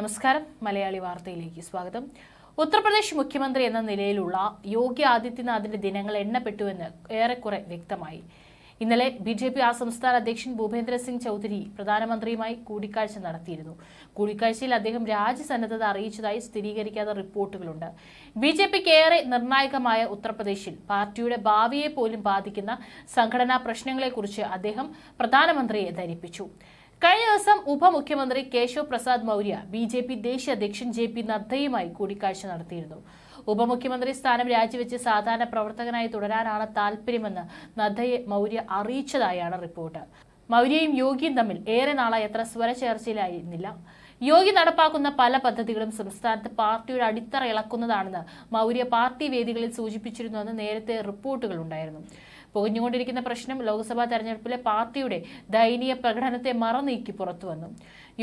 നമസ്കാരം. മലയാളി വാർത്തയിലേക്ക് സ്വാഗതം. ഉത്തർപ്രദേശ് മുഖ്യമന്ത്രി എന്ന നിലയിലുള്ള യോഗി ആദിത്യനാഥിന്റെ ദിനങ്ങൾ എണ്ണപ്പെട്ടുവെന്ന് ഏറെക്കുറെ വ്യക്തമായി. ഇന്നലെ ബി ജെ പി ആ സംസ്ഥാന അധ്യക്ഷൻ ഭൂപേന്ദ്ര സിംഗ് ചൌധരി പ്രധാനമന്ത്രിയുമായി കൂടിക്കാഴ്ച നടത്തിയിരുന്നു. കൂടിക്കാഴ്ചയിൽ അദ്ദേഹം രാജ്യസന്നദ്ധത അറിയിച്ചതായി സ്ഥിരീകരിക്കാത്ത റിപ്പോർട്ടുകളുണ്ട്. ബി ജെ പിക്ക് ഏറെ നിർണായകമായ ഉത്തർപ്രദേശിൽ പാർട്ടിയുടെ ഭാവിയെ പോലും ബാധിക്കുന്ന സംഘടനാ പ്രശ്നങ്ങളെക്കുറിച്ച് അദ്ദേഹം പ്രധാനമന്ത്രിയെ ധരിപ്പിച്ചു. കഴിഞ്ഞ ദിവസം ഉപമുഖ്യമന്ത്രി Keshav Prasad Maurya B J P ദേശീയ അധ്യക്ഷൻ ജെ പി നദ്ദയുമായി കൂടിക്കാഴ്ച നടത്തിയിരുന്നു. ഉപമുഖ്യമന്ത്രി സ്ഥാനം രാജിവെച്ച് സാധാരണ പ്രവർത്തകനായി തുടരാനാണ് താൽപര്യമെന്ന് നദ്ദയെ മൗര്യ അറിയിച്ചതായാണ് റിപ്പോർട്ട്. മൗര്യയും യോഗിയും തമ്മിൽ ഏറെ നാളായി അത്ര സ്വരചേർച്ചയിലായിരുന്നില്ല. യോഗി നടപ്പാക്കുന്ന പല പദ്ധതികളും സംസ്ഥാനത്ത് പാർട്ടിയുടെ അടിത്തറ ഇളക്കുന്നതാണെന്ന് മൗര്യ പാർട്ടി വേദികളിൽ സൂചിപ്പിച്ചിരുന്നുവെന്ന് നേരത്തെ റിപ്പോർട്ടുകൾ ഉണ്ടായിരുന്നു. പുകഞ്ഞുകൊണ്ടിരിക്കുന്ന പ്രശ്നം ലോക്സഭാ തെരഞ്ഞെടുപ്പിലെ പാർട്ടിയുടെ ദയനീയ പ്രകടനത്തെ മറനീക്കി പുറത്തുവന്നു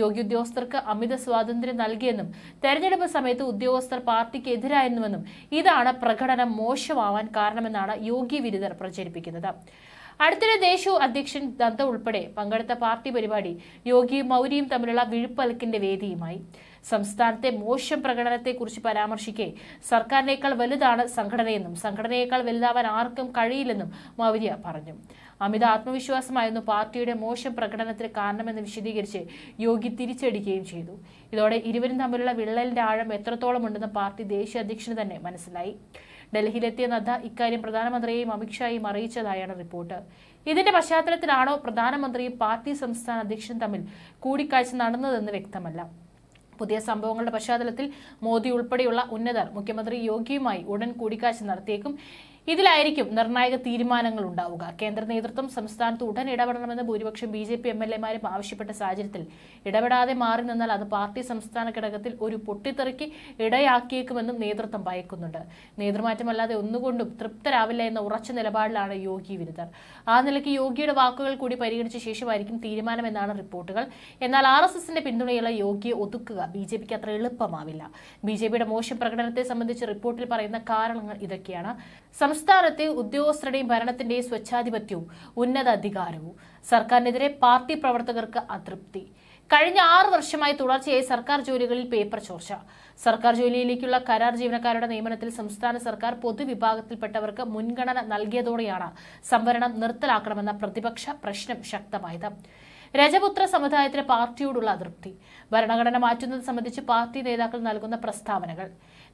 യോഗി ഉദ്യോഗസ്ഥർക്ക് അമിത സ്വാതന്ത്ര്യം നൽകിയെന്നും തെരഞ്ഞെടുപ്പ് സമയത്ത് ഉദ്യോഗസ്ഥർ പാർട്ടിക്ക് എതിരായിരുന്നുവെന്നും ഇതാണ് പ്രകടനം മോശമാവാൻ കാരണമെന്നാണ് യോഗി വിരുദ്ധർ പ്രചരിപ്പിക്കുന്നത്. അടുത്തിടെ ദേശീയ അധ്യക്ഷൻ ദത്ത ഉൾപ്പെടെ പങ്കെടുത്ത പാർട്ടി പരിപാടി യോഗിയും മൗര്യയും തമ്മിലുള്ള വിഴുപ്പലക്കിന്റെ വേദിയുമായി. സംസ്ഥാനത്തെ മോശം പ്രകടനത്തെക്കുറിച്ച് പരാമർശിക്കെ സർക്കാരിനേക്കാൾ വലുതാണ് സംഘടനയെന്നും സംഘടനയേക്കാൾ വലുതാവാൻ ആർക്കും കഴിയില്ലെന്നും മൗര്യ പറഞ്ഞു. അമിത ആത്മവിശ്വാസമായിരുന്നു പാർട്ടിയുടെ മോശം പ്രകടനത്തിന് കാരണമെന്ന് വിശദീകരിച്ച് യോഗി തിരിച്ചടിക്കുകയും ചെയ്തു. ഇതോടെ ഇരുവരും തമ്മിലുള്ള വിള്ളലിന്റെ ആഴം എത്രത്തോളം ഉണ്ടെന്ന് പാർട്ടി ദേശീയ അധ്യക്ഷന് തന്നെ മനസ്സിലായി. ഡൽഹിയിലെത്തിയ നദ്ദ ഇക്കാര്യം പ്രധാനമന്ത്രിയെയും അമിത്ഷായെയും അറിയിച്ചതായാണ് റിപ്പോർട്ട്. ഇതിന്റെ പശ്ചാത്തലത്തിലാണോ പ്രധാനമന്ത്രിയും പാർട്ടി സംസ്ഥാന അധ്യക്ഷൻ തമ്മിൽ കൂടിക്കാഴ്ച നടന്നതെന്ന് വ്യക്തമല്ല. പുതിയ സംഭവങ്ങളുടെ പശ്ചാത്തലത്തിൽ മോദി ഉൾപ്പെടെയുള്ള ഉന്നതർ മുഖ്യമന്ത്രി യോഗിയുമായി ഉടൻ കൂടിക്കാഴ്ച നടത്തിയേക്കും. ഇതിലായിരിക്കും നിർണായക തീരുമാനങ്ങൾ ഉണ്ടാവുക. കേന്ദ്ര നേതൃത്വം സംസ്ഥാനത്ത് ഉടൻ ഇടപെടണമെന്ന് ഭൂരിപക്ഷം B J P M L എമാരും ആവശ്യപ്പെട്ട സാഹചര്യത്തിൽ ഇടപെടാതെ മാറി നിന്നാൽ അത് പാർട്ടി സംസ്ഥാന ഘടകത്തിൽ ഒരു പൊട്ടിത്തെറിക്ക് ഇടയാക്കിയേക്കുമെന്നും നേതൃത്വം ഭയക്കുന്നുണ്ട്. നേതൃമാറ്റമല്ലാതെ ഒന്നുകൊണ്ടും തൃപ്തരാവില്ല എന്ന ഉറച്ച നിലപാടിലാണ് യോഗി വിരുദ്ധർ. ആ നിലയ്ക്ക് യോഗിയുടെ വാക്കുകൾ കൂടി പരിഗണിച്ച ശേഷമായിരിക്കും തീരുമാനമെന്നാണ് റിപ്പോർട്ടുകൾ. എന്നാൽ ആർ എസ് എസിന്റെ പിന്തുണയുള്ള യോഗിയെ ഒതുക്കുക ബി ജെ പിക്ക് അത്ര എളുപ്പമാവില്ല. ബി ജെ പിയുടെ മോശം പ്രകടനത്തെ സംബന്ധിച്ച് റിപ്പോർട്ടിൽ പറയുന്ന കാരണങ്ങൾ ഇതൊക്കെയാണ്. സംസ്ഥാനത്തെ ഉദ്യോഗസ്ഥരുടെയും ഭരണത്തിന്റെയും സ്വച്ഛാധിപത്യവും ഉന്നത അധികാരവും സർക്കാരിനെതിരെ പാർട്ടി പ്രവർത്തകർക്ക് അതൃപ്തി. കഴിഞ്ഞ ആറ് വർഷമായി തുടർച്ചയായി സർക്കാർ ജോലികളിൽ പേപ്പർ ചോർച്ച. സർക്കാർ ജോലിയിലേക്കുള്ള കരാർ ജീവനക്കാരുടെ നിയമനത്തിൽ സംസ്ഥാന സർക്കാർ പൊതുവിഭാഗത്തിൽപ്പെട്ടവർക്ക് മുൻഗണന നൽകിയതോടെയാണ് സംവരണം നിർത്തലാക്കണമെന്ന പ്രതിപക്ഷ പ്രശ്നം ശക്തമായത്. രജപുത്ര സമുദായത്തിലെ പാർട്ടിയോടുള്ള അതൃപ്തി. ഭരണഘടന മാറ്റുന്നത് സംബന്ധിച്ച് പാർട്ടി നേതാക്കൾ നൽകുന്ന പ്രസ്താവനകൾ.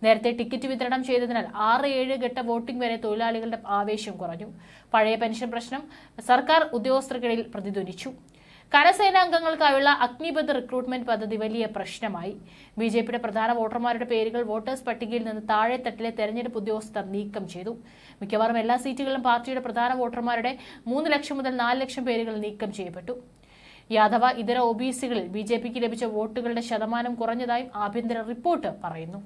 നേരത്തെ ടിക്കറ്റ് വിതരണം ചെയ്തതിനാൽ ആറ് ഏഴ് ഘട്ട വോട്ടിംഗ് വരെ തൊഴിലാളികളുടെ ആവേശം കുറഞ്ഞു. പഴയ പെൻഷൻ പ്രശ്നം സർക്കാർ ഉദ്യോഗസ്ഥർക്കിടയിൽ പ്രതിധ്വനിച്ചു. കരസേനാംഗങ്ങൾക്കായുള്ള അഗ്നിപഥ് റിക്രൂട്ട്മെന്റ് പദ്ധതി വലിയ പ്രശ്നമായി. ബി ജെ പിയുടെ പ്രധാന വോട്ടർമാരുടെ പേരുകൾ വോട്ടേഴ്സ് പട്ടികയിൽ നിന്ന് താഴെത്തട്ടിലെ തെരഞ്ഞെടുപ്പ് ഉദ്യോഗസ്ഥർ നീക്കം ചെയ്തു. മിക്കവാറും എല്ലാ സീറ്റുകളിലും പാർട്ടിയുടെ പ്രധാന വോട്ടർമാരുടെ മൂന്ന് ലക്ഷം മുതൽ നാല് ലക്ഷം പേരുകൾ നീക്കം ചെയ്യപ്പെട്ടു. യാദവ ഇതര ഒ ബി സികളിൽ ലഭിച്ച വോട്ടുകളുടെ ശതമാനം കുറഞ്ഞതായും ആഭ്യന്തര റിപ്പോർട്ട് പറയുന്നു.